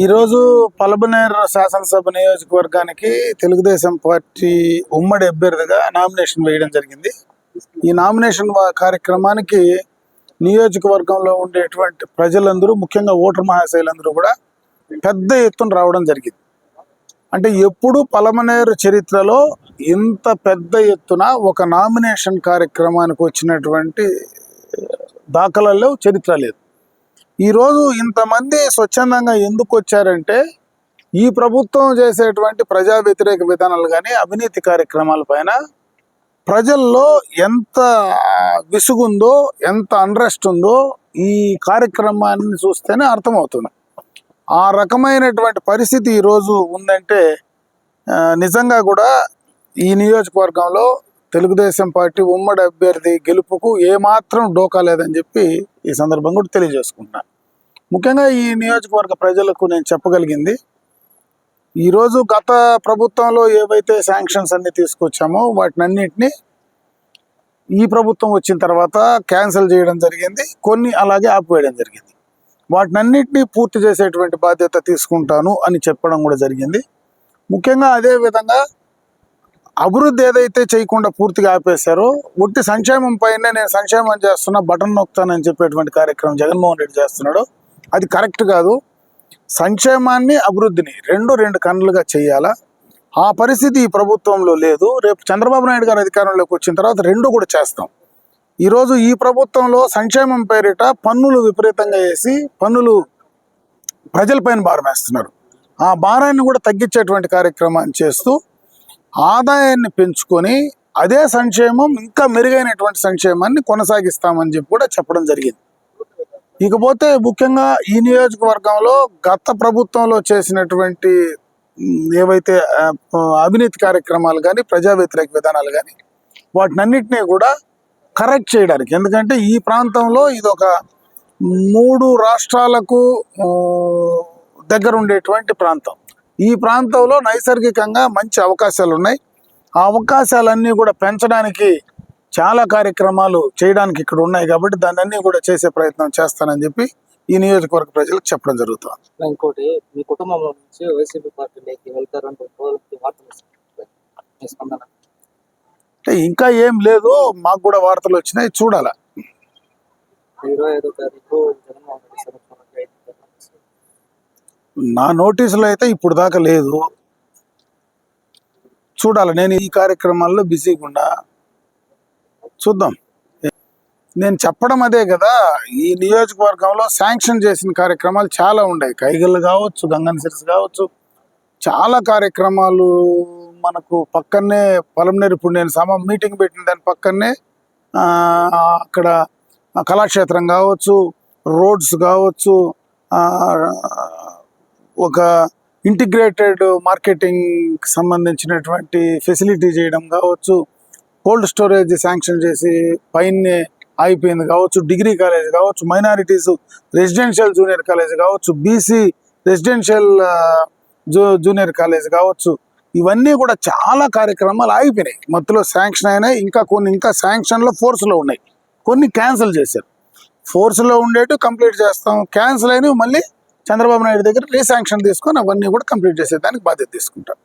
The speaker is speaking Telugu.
ఈరోజు పలబనేరు శాసనసభ నియోజకవర్గానికి తెలుగుదేశం పార్టీ ఉమ్మడి అభ్యర్థిగా నామినేషన్ వేయడం జరిగింది. ఈ నామినేషన్ కార్యక్రమానికి నియోజకవర్గంలో ఉండేటువంటి ప్రజలందరూ ముఖ్యంగా ఓటర్ మహాశైలందరూ కూడా పెద్ద ఎత్తున రావడం జరిగింది. అంటే ఎప్పుడు పలమనేరు చరిత్రలో ఇంత పెద్ద ఎత్తున ఒక నామినేషన్ కార్యక్రమానికి వచ్చినటువంటి దాఖలలో చరిత్ర లేదు. ఈరోజు ఇంతమంది స్వచ్ఛందంగా ఎందుకు వచ్చారంటే ఈ ప్రభుత్వం చేసేటువంటి ప్రజా వ్యతిరేక విధానాలు కానీ అవినీతి కార్యక్రమాల పైన ప్రజల్లో ఎంత విసుగుందో ఎంత అన్రెస్ట్ ఉందో ఈ కార్యక్రమాన్ని చూస్తేనే అర్థమవుతుంది. ఆ రకమైనటువంటి పరిస్థితి ఈరోజు ఉందంటే నిజంగా కూడా ఈ నియోజకవర్గంలో తెలుగుదేశం పార్టీ ఉమ్మడి అభ్యర్థి గెలుపుకు ఏమాత్రం డోకా లేదని చెప్పి ఈ సందర్భంగా కూడా తెలియజేసుకుంటున్నాను ముఖ్యంగా ఈ నియోజకవర్గ ప్రజలకు నేను చెప్పగలిగింది ఈరోజు గత ప్రభుత్వంలో ఏవైతే శాంక్షన్స్ అన్ని తీసుకొచ్చామో వాటిని అన్నింటినీ ఈ ప్రభుత్వం వచ్చిన తర్వాత క్యాన్సిల్ చేయడం జరిగింది కొన్ని అలాగే ఆపివేయడం జరిగింది. వాటినన్నింటినీ పూర్తి చేసేటువంటి బాధ్యత తీసుకుంటాను అని చెప్పడం కూడా జరిగింది. ముఖ్యంగా అదే విధంగా అభివృద్ధి ఏదైతే చేయకుండా పూర్తిగా ఆపేశారో ఒట్టి సంక్షేమం పైన నేను సంక్షేమం చేస్తున్నా బటన్ నొక్కుతానని చెప్పేటువంటి కార్యక్రమం జగన్మోహన్ రెడ్డి చేస్తున్నాడు. అది కరెక్ట్ కాదు. సంక్షేమాన్ని అభివృద్ధిని రెండు రెండు కన్నులుగా చేయాలా? ఆ పరిస్థితి ఈ ప్రభుత్వంలో లేదు. రేపు చంద్రబాబు నాయుడు గారు అధికారంలోకి వచ్చిన తర్వాత రెండు కూడా చేస్తాం. ఈరోజు ఈ ప్రభుత్వంలో సంక్షేమం పేరిట పన్నులు విపరీతంగా వేసి పన్నులు ప్రజలపైన భారం వేస్తున్నారు. ఆ భారాన్ని కూడా తగ్గించేటువంటి కార్యక్రమాన్ని చేస్తూ ఆదాయాన్ని పెంచుకొని అదే సంక్షేమం ఇంకా మెరుగైనటువంటి సంక్షేమాన్ని కొనసాగిస్తామని చెప్పి కూడా చెప్పడం జరిగింది. ఇకపోతే ముఖ్యంగా ఈ నియోజకవర్గంలో గత ప్రభుత్వంలో చేసినటువంటి ఏవైతే అవినీతి కార్యక్రమాలు కానీ ప్రజా వ్యతిరేక విధానాలు కానీ వాటినన్నింటినీ కూడా కరెక్ట్ చేయడానికి. ఎందుకంటే ఈ ప్రాంతంలో ఇది ఒక మూడు రాష్ట్రాలకు దగ్గర ఉండేటువంటి ప్రాంతం. ఈ ప్రాంతంలో నైసర్గికంగా మంచి అవకాశాలు ఉన్నాయి ఆ అవకాశాలన్నీ కూడా పెంచడానికి చాలా కార్యక్రమాలు చేయడానికి ఇక్కడ ఉన్నాయి కాబట్టి దాన్ని అన్ని కూడా చేసే ప్రయత్నం చేస్తానని చెప్పి ఈ నియోజకవర్గ ప్రజలకు చెప్పడం జరుగుతుంది ఇంకోటి మీ కుటుంబం నుంచి వైసీపీ పార్టీలోకి వెళ్తారంటే రోజులకి వార్తలు వస్తున్నాయి. మీ స్పందన అంటే ఇంకా ఏం లేదు మాకు కూడా వార్తలు వచ్చినాయి చూడాల ఇరవై ఐదో తారీఖు జగన్మోహన్ రెడ్డి. నా నోటీసులో అయితే ఇప్పుడు దాకా లేదు. చూడాలి. నేను ఈ కార్యక్రమాల్లో బిజీగా ఉన్నా చూద్దాం. నేను చెప్పడం అదే కదా ఈ నియోజకవర్గంలో శాంక్షన్ చేసిన కార్యక్రమాలు చాలా ఉన్నాయి కైగళ్ళు కావచ్చు గంగన్ సిరిస్ కావచ్చు చాలా కార్యక్రమాలు మనకు పక్కనే పొలంనేరు ఇప్పుడు నేను సమ మీటింగ్ పెట్టిన దాని పక్కనే అక్కడ కళాక్షేత్రం కావచ్చు రోడ్స్ కావచ్చు ఒక ఇంటిగ్రేటెడ్ మార్కెటింగ్ సంబంధించినటువంటి ఫెసిలిటీ చేయడం కావచ్చు కోల్డ్ స్టోరేజ్ శాంక్షన్ చేసి పైనే అయిపోయింది కావచ్చు డిగ్రీ కాలేజ్ కావచ్చు మైనారిటీస్ రెసిడెన్షియల్ జూనియర్ కాలేజ్ కావచ్చు బీసీ రెసిడెన్షియల్ జూ జూనియర్ కాలేజ్ కావచ్చు ఇవన్నీ కూడా చాలా కార్యక్రమాలు ఆగిపోయినాయి. మధ్యలో శాంక్షన్ అయినాయి ఇంకా కొన్ని ఇంకా శాంక్షన్లో ఫోర్స్లో ఉన్నాయి. కొన్ని క్యాన్సిల్ చేశారు. ఫోర్స్లో ఉండేటు కంప్లీట్ చేస్తాం క్యాన్సిల్ అయినవి మళ్ళీ చంద్రబాబు నాయుడు దగ్గర రీశాంక్షన్ తీసుకొని అవన్నీ కూడా కంప్లీట్ చేసేదానికి బాధ్యత తీసుకుంటాం.